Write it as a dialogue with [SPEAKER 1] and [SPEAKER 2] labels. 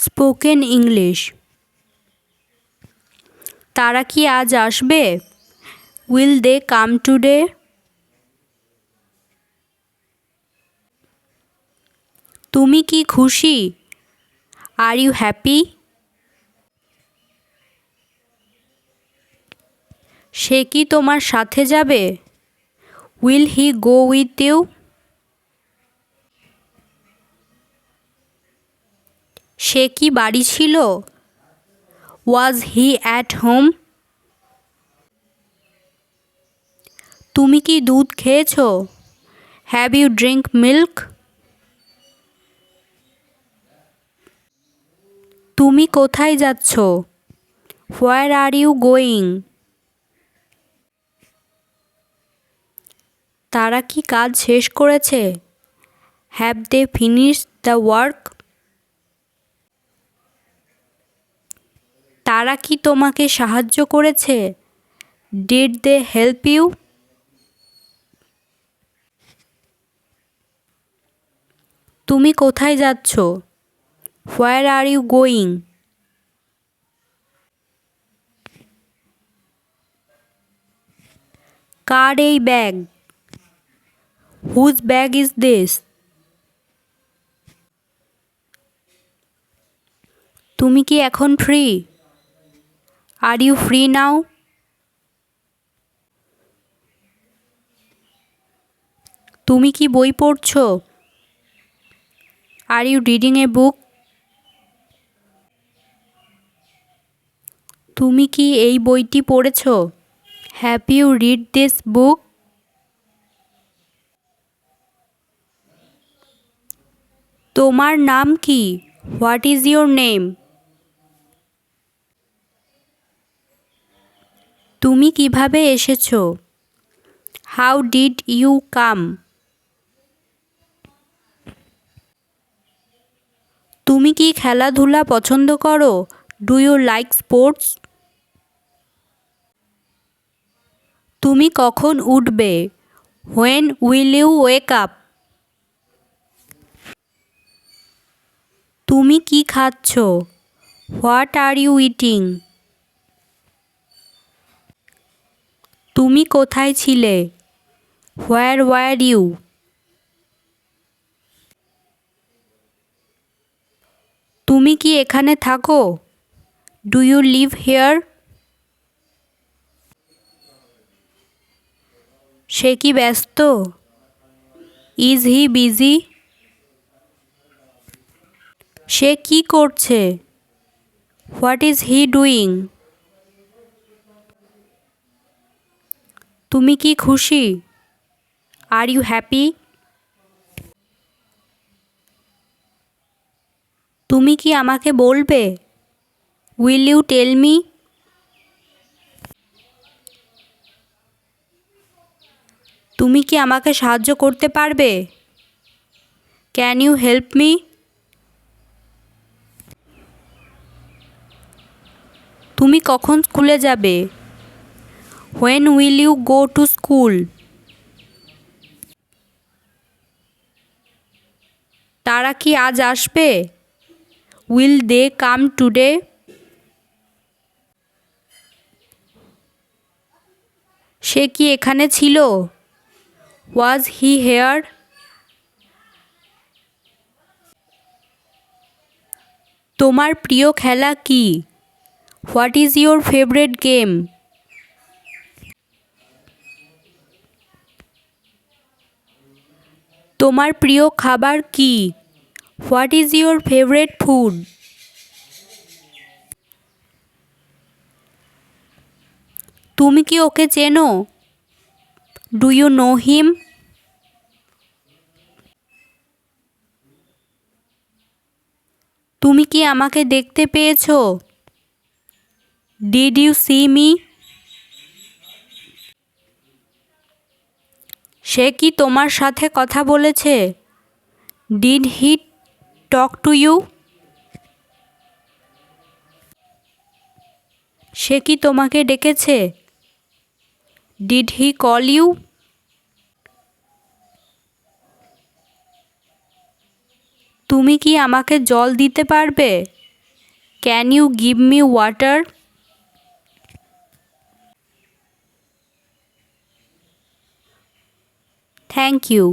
[SPEAKER 1] Spoken English. তারা কি আজ আসবে? Will they come today? তুমি কি খুশি? Are you happy? সে কি তোমার সাথে যাবে? Will he go with you? সে কি বাড়ি ছিল? ওয়াজ হি অ্যাট হোম তুমি কি দুধ খেয়েছো? হ্যাভ ইউ ড্রিঙ্ক মিল্ক তুমি কোথায় যাচ্ছ? হোয়ার আর ইউ গোয়িং তারা কি কাজ শেষ করেছে? Have they finish the work তারা কি তোমাকে সাহায্য করেছে? ডিড দে হেল্প ইউ তুমি কোথায় যাচ্ছ? হোয়ার আর ইউ গোয়িং কার এই bag? Whose bag is this তুমি কি এখন free are you free now তুমি কি বই পড়ছো? আর ইউ রিডিং এ বুক তুমি কি এই বইটি পড়েছ? Have you read this book তোমার নাম কি? হোয়াট ইজ ইয়োর নেম তুমি কীভাবে এসেছ? হাউ ডিড ইউ কাম তুমি কি খেলাধুলা পছন্দ করো? ডু ইউ লাইক স্পোর্টস তুমি কখন উঠবে? When will you wake up তুমি কি খাচ্ছ? হোয়াট আর ইউ ইটিং তুমি কোথায় ছিলে? হোয়ার ওয়ার ইউ তুমি কি এখানে থাকো? ডু ইউ লিভ হেয়ার সে কি ব্যস্ত? ইজ হি বিজি সে কি করছে? হোয়াট ইজ হি ডুইং তুমি কি খুশি? আর ইউ হ্যাপি তুমি কি আমাকে বলবে? উইল ইউ টেল মি তুমি কি আমাকে সাহায্য করতে পারবে? ক্যান ইউ হেল্প মি তুমি কখন স্কুলে যাবে? When will you go to school তারা কি আজ আসবে? উইল দে কাম টুডে সে কি এখানে ছিল? ওয়াজ হি হেয়ার তোমার প্রিয় খেলা কি? What is your favourite game তোমার প্রিয় খাবার কি? What is your favourite food তুমি কি ওকে চেনো? ডু ইউ নো হিম তুমি কি আমাকে দেখতে পেয়েছ? ডিড ইউ সি মি সে কি তোমার সাথে কথা বলেছে? Did he talk to you সে কি তোমাকে ডেকেছে? ডিড হি কল ইউ তুমি কি আমাকে জল দিতে পারবে? Can you give me water thank you